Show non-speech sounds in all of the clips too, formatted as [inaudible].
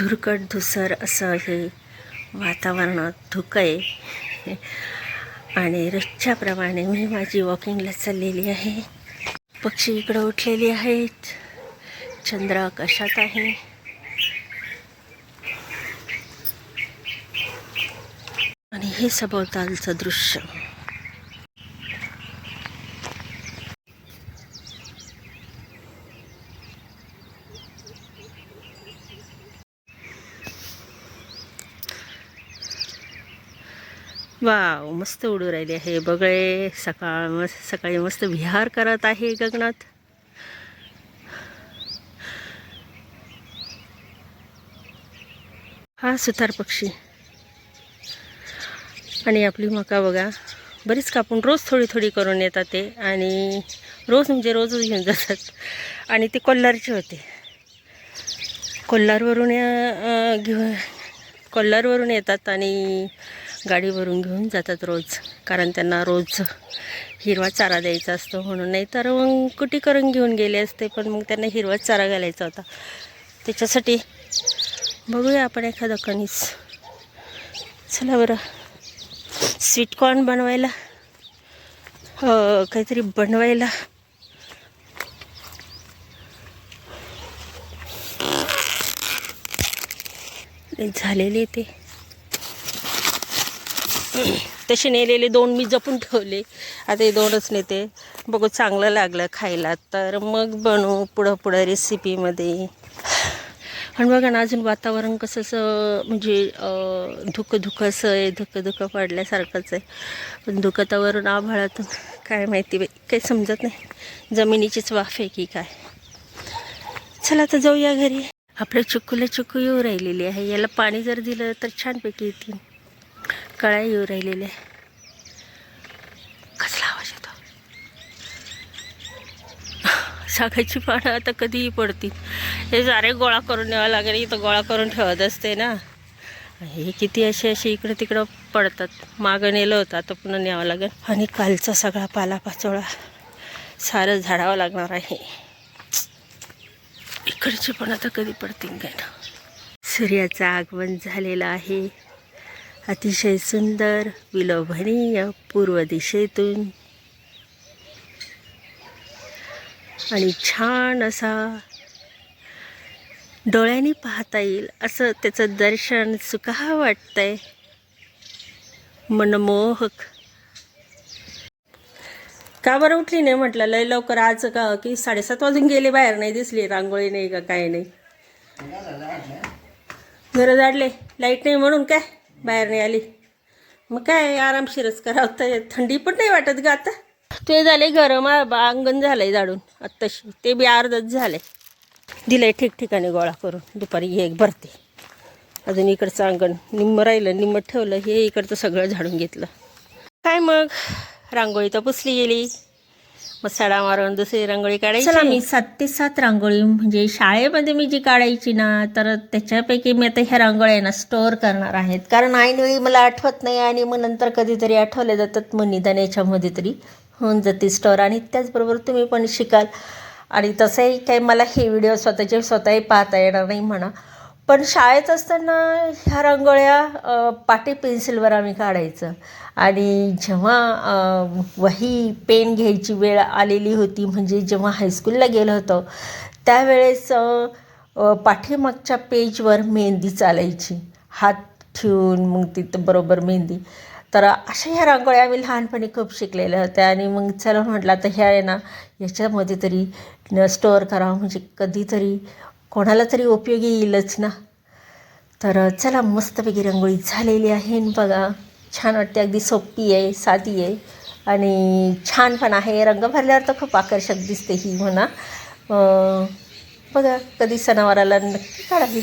धुरकट धुसर असं हे वातावरणात धुकं आहे आणि रोजच्याप्रमाणे मी माझी वॉकिंगला चाललेली आहे. पक्षी इकडं उठलेली आहेत. चंद्र आकाशात आहे? आणि हे सभोवतालचं दृश्य. वाव मस्त उडू राहिले आहे बगळे सकाळ मस्त सकाळी मस्त विहार करत आहे गगनात. हा सुतार पक्षी. आणि आपली मका बघा बरीच कापून रोज थोडी थोडी करून येतात ते. आणि रोज म्हणजे रोजच घेऊन जातात. आणि ते कोल्हारचे होते. कोल्हारवरून घेऊ घेऊन कोल्हारवरून येतात आणि गाडीवरून घेऊन जातात रोज. कारण त्यांना रोज हिरवा चारा द्यायचा असतो म्हणून. नाही तर मग कुटी करून घेऊन गेले असते पण मग त्यांना हिरवा चारा घालायचा होता. त्याच्यासाठी बघूया आपण एखादा कणीस. चला बरं. स्वीट कॉर्न बनवायला. काहीतरी बनवायला. झालेले ते. तसे नेलेले दोन मी जपून ठेवले. आता हे दोनच नेते बघू चांगलं लागलं खायला. तर मग बनवू पुढं पुढं रेसिपीमध्ये आणि बघा ना अजून वातावरण कसं असं म्हणजे धुकं धुकं असं आहे धुकं धुकं पडल्यासारखंच आहे. पण धुकतावरून आभाळातून काय माहिती बाई काही समजत नाही. जमिनीचीच वाफ आहे की काय? चला आता जाऊया घरी. आपल्या चुकूला चुकू येऊ राहिलेली आहे. याला पाणी जर दिलं तर छानपैकी येतील. कळ्या येऊ राहिलेल्या कसला आवाज येतो? सागाची पानं आता कधीही पडतील. हे सारे गोळा करून न्यावं लागेल इथं गोळा करून ठेवत असते ना. हे किती असे असे इकडं तिकडं पडतात. मागं नेलं होतं आता पुन्हा न्यावं लागेल. आणि कालचा सगळा पालापाचोळा सारं झाडावं लागणार आहे. इकडचे पण आता कधी पडतील काय ना. सूर्याचं आगमन झालेलं आहे. अतिशय सुंदर विलोभनीय पूर्व दिशेतून. आणि छान असा डोळ्यांनी पाहता येईल असं त्याचं दर्शन सुखावं वाटतंय. मनमोहक. का बरं उठली नाही म्हटलं? लय लवकर आज का की साडेसात वाजून गेले बाहेर नाही दिसली रांगोळी नाही का काय नाही. घरं जाडले लाइट नाही म्हणून काय? बाहेर नाही आली. मग काय आरामशीरच करावं तर थंडी पण नाही वाटत ग आता. ते झाले गरम अंगण झालंय जाडून आत्ताशी. ते बी अर्धच झालंय. दिलंय ठिकठिकाणी गोळा करून. दुपारी एक भरते. अजून इकडचं अंगण निम्म राहिलं निम्म ठेवलं हे इकडचं सगळं झाडून घेतलं. काय मग? रांगोळी तर पुसली गेली. मग सडा मारून दुसरी रांगोळी काढायची. चला मी सात ते सात रांगोळी म्हणजे शाळेमध्ये मी जी काढायची ना तर त्याच्यापैकी मी आता ह्या रांगोळ्या ना स्टोअर करणार आहेत. कारण ऐनवेळी मला आठवत नाही आणि मग नंतर कधीतरी आठवल्या जातात मग निदान याच्यामध्ये तरी होऊन जाते स्टोअर आणि त्याचबरोबर तुम्ही पण शिकाल. आणि तसंही काही मला हे व्हिडिओ स्वतःचे स्वतःही पाहता येणार नाही म्हणा. पण शाळेत असताना ह्या रांगोळ्या पाटी पेन्सिलवर आम्ही काढायचं. आणि जेव्हा वही पेन घ्यायची वेळ आलेली होती म्हणजे जेव्हा हायस्कूलला गेलो होतो त्यावेळेस पाठीमागच्या पेजवर मेहंदी चालायची. हात ठेवून मग तिथं बरोबर मेहंदी. तर अशा ह्या रांगोळ्या आम्ही लहानपणी खूप शिकलेल्या होत्या. आणि मग चला म्हटलं आता ह्या आहे ना याच्यामध्ये तरी स्टोअर करावं म्हणजे कधीतरी कोणाला तरी उपयोगी येईलच ना. तर चला मस्तपैकी रंगोळी झालेली आहे. बघा छान वाटते. अगदी सोपी आहे साधी आहे. आणि छान पण आहे. रंग भरल्यावर तर खूप आकर्षक दिसते ही म्हणा. बघा कधी सणावाराला नक्की काढावी.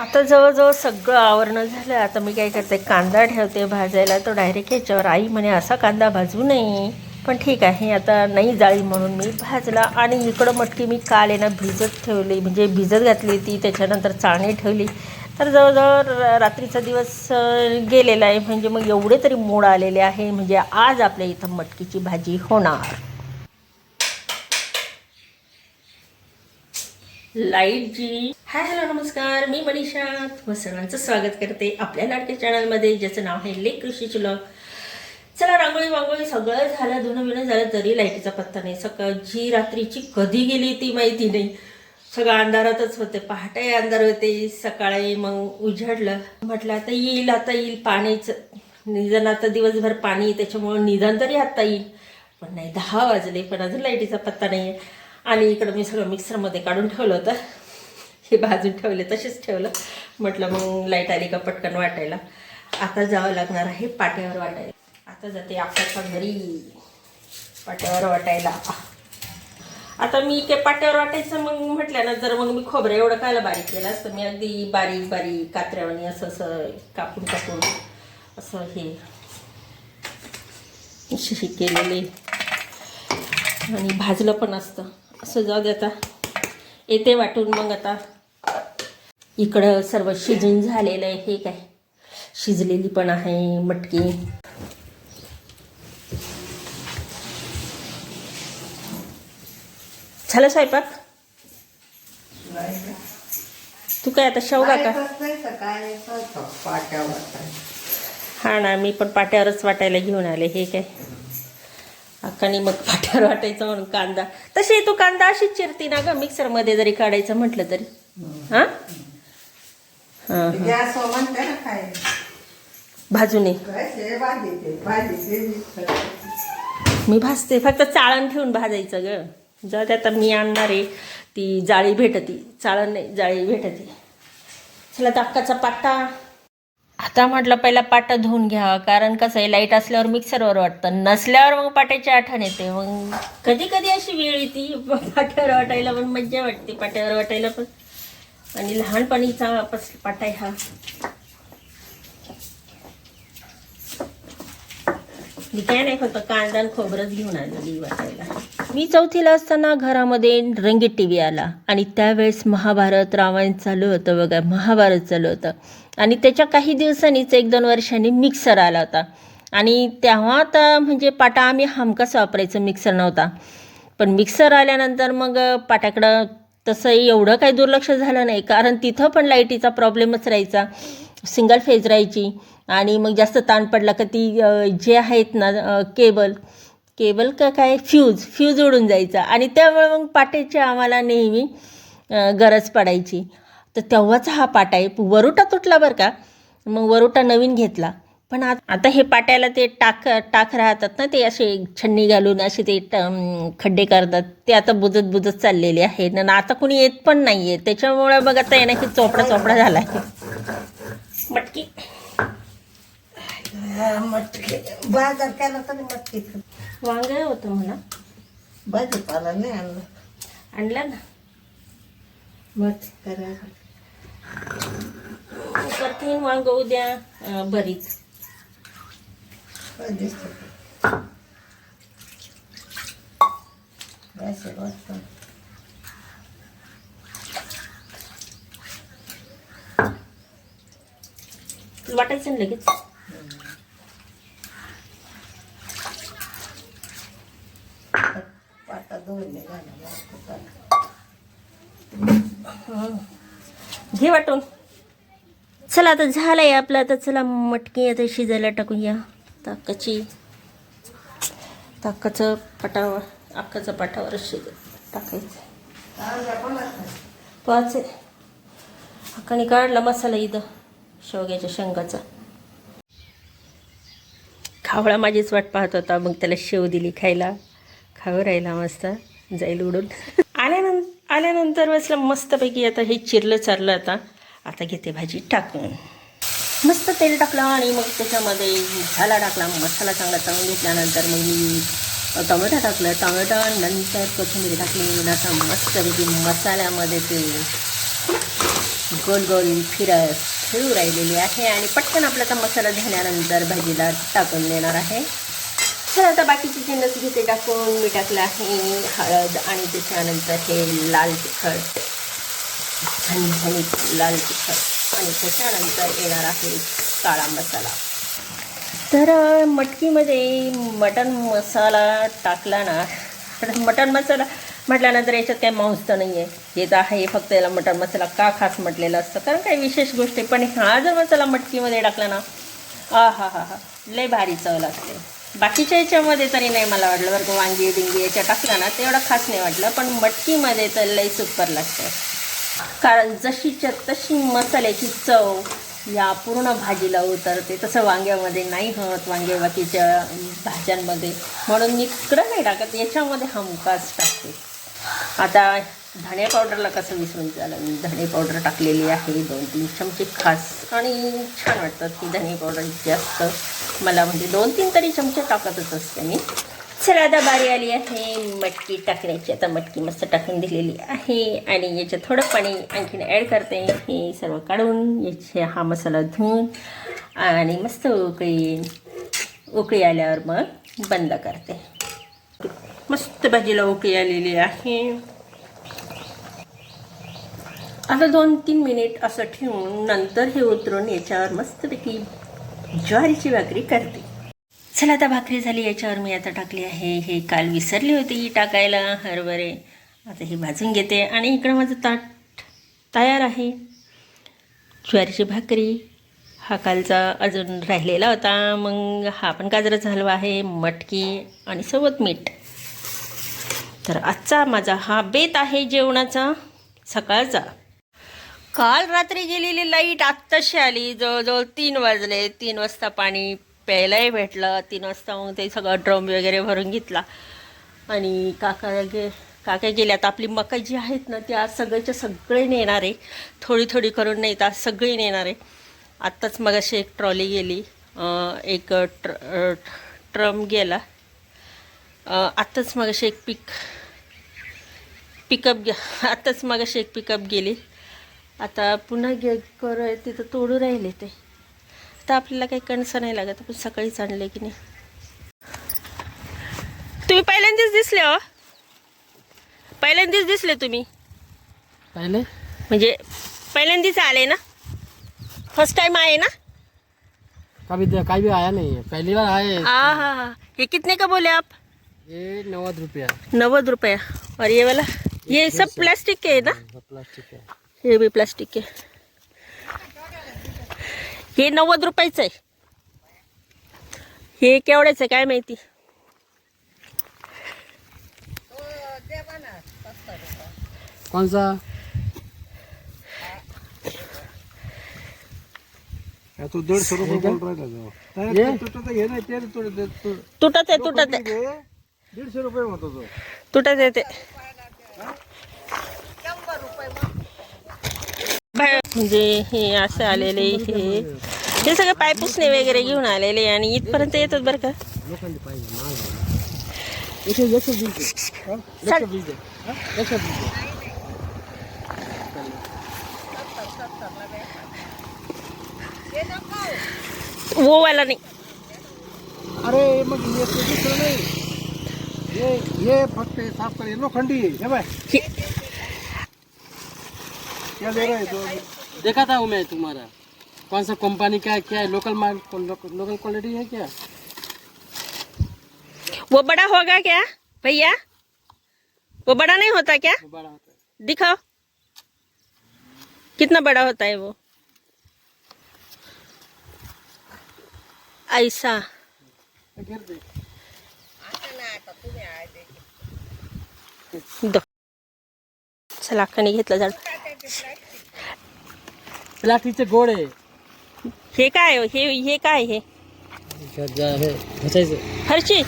आता जवळजवळ सगळं आवरणं झालं. आता मी काय करते? कांदा ठेवते भाजायला. तो डायरेक्ट ह्याच्यावर. आई म्हणे असा कांदा भाजू नये. पण ठीक आहे आता नाही जाळी म्हणून मी भाजला आणि इकडं मटकी मी काल आहे ना भिजत ठेवली म्हणजे भिजत घातली ती त्याच्यानंतर चाळणी ठेवली. तर जवळजवळ रात्रीचा दिवस गेलेला आहे म्हणजे मग एवढे तरी मोड आलेले आहे म्हणजे आज आपल्या इथं मटकीची भाजी होणार. लाइट जी. हाय हॅलो नमस्कार. मी मनीषा. व सर्वांचं स्वागत करते आपल्या लाडक्या चॅनलमध्ये ज्याचं नाव आहे लेख कृषी चुलक चला रांगोळी वांगोळी सगळं झालं धुणं बिणं झालं तरी लाईटीचा पत्ता नाही. सकाळची रात्रीची कधी गेली ती माहिती नाही. सगळं अंधारातच होते पहाटे अंधार होते सकाळी मग उजाडलं. म्हटलं आता येईल आता येईल पाणीचं. निधन आता दिवसभर पाणी त्याच्यामुळं निधन तरी आता येईल. पण नाही दहा वाजले पण अजून लाईटीचा पत्ता नाही आहे आणि इकडं मी सगळं मिक्सरमध्ये काढून ठेवलं होतं. हे भाजून ठेवले तसेच ठेवलं. म्हटलं मग लाइट आली का पटकन वाटायला. आता जावं लागणार आहे पाट्यावर वाटायला. आता जाते आपल्या घरी. पाट्यावर वाटायला. आता मी ते पाट्यावर वाटायचं मग म्हटलं ना जर मग मी खोबरं एवढं कायला बारीक केलं असतं मी अगदी बारीक बारीक कात्र्यावानी असं असं कापून कापून असं हे. हे केलेले. आणि भाजलं पण असतं. असं जाऊ दे आता. येते वाटून मग आता. इकडं सर्व शिजून झालेलं आहे हे काय? शिजलेली पण आहे मटकी. झालं स्वयंपाक? तू काय आता शेवगा का? हा ना मी पण पाट्यावरच वाटायला घेऊन आले हे काय? अक्कानी मग पाट्यावर वाटायचं म्हणून कांदा. तशी तू कांदा अशीच चिरती ना ग मिक्सरमध्ये जरी काढायचं म्हटलं तरी. हा? हा भाजूने मी भाजते फक्त चाळण ठेवून भाजायचं ग. जाऊ दे आता मी आणणार आहे. ती जाळी भेटती. चाळण नाही जाळी भेटती. चला दाक्काचा पाटा. आता म्हटलं पहिला पाटा धुवून घ्यावा कारण कसं आहे लाइट असल्यावर मिक्सरवर वाटतं. नसल्यावर मग पाट्याची आठवण येते. मग कधी कधी अशी वेळ येते पाट्यावर वाटायला पण मज्जा वाटते पाट्यावर वाटायला पण. आणि लहानपणीचा पाटा आहे हा. मी काय नाही फक्त कांदा आणि खोबरंच घेऊन आलेली वाटायला. मी चौथीला असताना घरामध्ये रंगीत टी व्ही आला आणि त्यावेळेस महाभारत रामायण चालू होतं बघा महाभारत चालू होतं. आणि त्याच्या काही दिवसांनीच एक दोन वर्षांनी मिक्सर आला होता. आणि तेव्हा आता म्हणजे पाटा आम्ही हमखास वापरायचं मिक्सर नव्हता. पण मिक्सर आल्यानंतर मग पाट्याकडं तसं एवढं काही दुर्लक्ष झालं नाही. कारण तिथं पण लाईटीचा प्रॉब्लेमच राहायचा. सिंगल फेज राहायची. आणि मग जास्त ताण पडला का ती जे आहेत ना केबल केबल का काय फ्यूज फ्यूज उडून जायचा. आणि त्यामुळे मग पाट्याची आम्हाला नेहमी गरज पडायची. तर तेव्हाचा हा पाटा आहे. वरुटा तुटला बरं का. मग वरुटा नवीन घेतला. पण आता हे पाट्याला ते टाक टाक राहतात ना ते असे छन्नी घालून असे ते खड्डे करतात. ते आता बुजत बुजत चाललेले आहेत. ना आता कोणी येत पण नाही आहे त्याच्यामुळे बघ आता येणं की चोपडा चोपडा झाला आहे मटकी. मटकी. बाजार केला तरी मटकी. वांग होतं म्हणा. भाजीपाला नाही आणलं. आणलं ना. मटकी करायला करतीन वांग उद्या असे वाटतं. वाटायचं लगेच पाटा दोन निघाला घे वाटून. चला आता झालंय आपलं आता चला मटकी आता शिजायला टाकूया. ताकाची. ताकाचं पाटावर अक्काचं पाटावर शिज टाकायचं. पाच आहे अक्काने काढला मसाला इथं शेवग्याच्या शेंगाचा. खावळा माझीच वाट पाहत होता मग त्याला शेव दिली खायला. खाऊ राहिला मस्त जाईल उडून. आल्यानंतर आल्यानंतर मस्तपैकी आता हे चिरलं चारलं आता. आता घेते भाजी टाकून. मस्त तेल टाकलं आणि मग त्याच्यामध्ये मसाला टाकला मसाला चांगला चांगला घेतल्यानंतर मग मी टोमॅटो टाकलं. टोमॅटो नंतर कोथिंबीर टाकली. आता मस्तपैकी मसाल्यामध्ये ते गोल गोल फिरत फिरू राहिलेली आहे. आणि पटकन आपला तर मसाला झाल्यानंतर भाजीला टाकून देणार आहे. तर आता बाकीची जिन्नस घेते टाकून मी टाकलं आहे हळद आणि त्याच्यानंतर हे लाल तिखट झणझणीत लाल तिखट. आणि त्याच्यानंतर येणार आहे काळा मसाला. तर मटकीमध्ये मटण मसाला टाकला ना तर मटण मसाला म्हटल्यानंतर याच्यात काही मांस तर नाही आहे हे तर आहे फक्त याला मटण मसाला का खास म्हटलेलं असतं? कारण काही विशेष गोष्टी पण हा जर मसाला मटकीमध्ये टाकला ना आ हा हा हा लय भारी चव लागते. बाकीच्या याच्यामध्ये तरी नाही मला वाटलं बरं का वांगी डिंगी याच्या टाकला ना तेवढं खास नाही वाटलं. पण मटकीमध्ये तर लई सुपर लागतं कारण जशीच्या तशी मसाल्याची चव या पूर्ण भाजीला उतरते. तसं वांग्यामध्ये नाही होत वांगे बाकीच्या भाज्यांमध्ये. म्हणून मी इकडं नाही टाकत याच्यामध्ये हमखास टाकते. आता धणे पावडरला कसं विसरून झालं मी धणे पावडर टाकलेली आहे दोन तीन चमचे खास आणि छान वाटतात की धणे पावडर जास्त मला म्हणजे दोन तीन तरी चमचे टाकतच असते मी. चला आता बारी आली आहे मटकी टाकण्याची. आता मटकी मस्त टाकून दिलेली आहे आणि याच्यात थोडं पाणी आणखीन ॲड करते. हे सर्व काढून याचे हा मसाला धुवून आणि मस्त उकळी उकळी आल्यावर मग बंद करते. मस्त भाजीला उकळी आलेली आहे. आता दोन तीन मिनिट असं ठेवून नंतर हे उतरून याच्यावर मस्तपैकी ज्वारीची भाकरी करते. चला आता भाकरी झाली याच्यावर मी आता टाकली आहे. हे काल विसरली होती ही टाकायला हरभरे. आता हे भाजून घेते आणि इकडं माझं ताट तयार आहे. ज्वारीची भाकरी हा कालचा अजून राहिलेला होता. मग हा पण गाजराचा हलवा आहे मटकी आणि सोबत मीठ. तर आजचा माझा हा बेत आहे जेवणाचा सकाळचा. काल रात्री गेलेली लाइट आत्ताशी आली. जवळजवळ तीन वाजले. तीन वाजता पाणी प्यायलाही भेटलं. तीन वाजता मग ते सगळं ड्रम वगैरे भरून घेतला. आणि काका गे काका गेले. आता आपली मका जी आहेत ना ती आज सगळेच्या सगळे नेणार आहे. थोडी थोडी करून नाही तर आज सगळी नेणार आहे. आत्ताच मग अशी एक ट्रॉली गेली. एक ट्र ट्रम गेला. आत्ताच मग अशी एक पिक पिकअप गे आत्ताच मग अशी एक पिकअप गेली. आता पुन्हा गे कर तिथं तोडू राहिले ते. तर आपल्याला काही कणसं नाही लागत आपण सकाळीच आणले की नाही. तुम्ही पहिल्यांदाच दिसले हो. पहिल्यांदाच दिसले तुम्ही. पहले? म्हणजे पहिल्यांदाच आले ना? फर्स्ट टाइम आए ना? कभी दे- कभी आया नहीं है पहली बार आए हाँ हाँ. हाँ कितने का बोले आप? ये नवाद रुपया. नव्वद रुपया. और ये वाला? ये सब प्लास्टिक के है ना? प्लास्टिक है हे बी प्लास्टिक के हे नव्वद रुपयाचं आहे. हे केवढ्याचं आहे काय माहिती? कौन सा तू दीडशे रुपये बोल राहिला जाऊ ये? तुटत घे ना ते तुटत दे- तू- तुटत आहे तुटत आहे. घे. दीडशे रुपये म्हणतो तो. तुटत आहे ते. म्हणजे हे असं आलेले हे हे सगळे पायपुसणे वगैरे घेऊन आलेले आणि इथपर्यंत येतात बरं का लोखंडी पाहिजे माल आहे. इथे एकशे वीस आहे. हा? एकशे वीस आहे. हा? एकशे वीस आहे. वो वाला नाही अरे मग हे ते दुसरं नाही फक्त साफ कर लोखंडी. हे हे क्या दे रहा है देखा था वो मैं तुम्हारा। कौन सा कंपनी का है क्या है? लोकल माल लोकल क्वालिटी है क्या? वो बड़ा होगा क्या भैया? वो बड़ा नहीं होता क्या? वो बड़ा होता है। दिखाओ। कितना बड़ा होता है वो? ऐसा। घेर दो। चला अक्काने घेतलं झाड प्लास्टिकचे गोड आहे हे काय हे हे काय हे फरशी?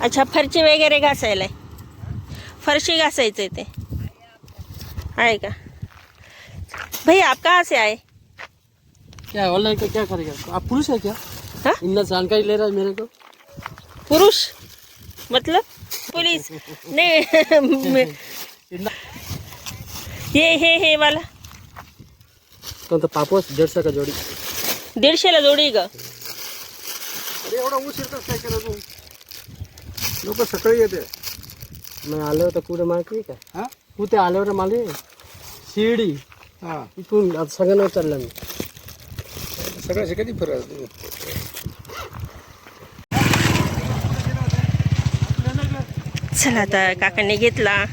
अच्छा फरशी वगैरे घासायला फरशी घासायचं ते. आहे का? भैया आप कहाँ से आए? क्या ऑनलाइन का क्या करेगा? आप पुरुष है क्या? हाँ? इतना जानकारी ले रहा है मेरे को। पुरुष? मतलब? पुलिस? नहीं [laughs] ये हे हे वाला. सा पापोस? डेढ़ सौ का जोड़ी? दीडशेला जोडी ग. अरे एवढा उशीर कसं काय केला तू? लोक सकाळी येते. मैं आले होता कुठे माहिती का? हा? कुठे आले होते माले शिर्डी. हा. इथून आता सगळ्यांना चाललं मी. सगळ्याशी कधी फिरायला तू. चला आता काकांनी घेतला.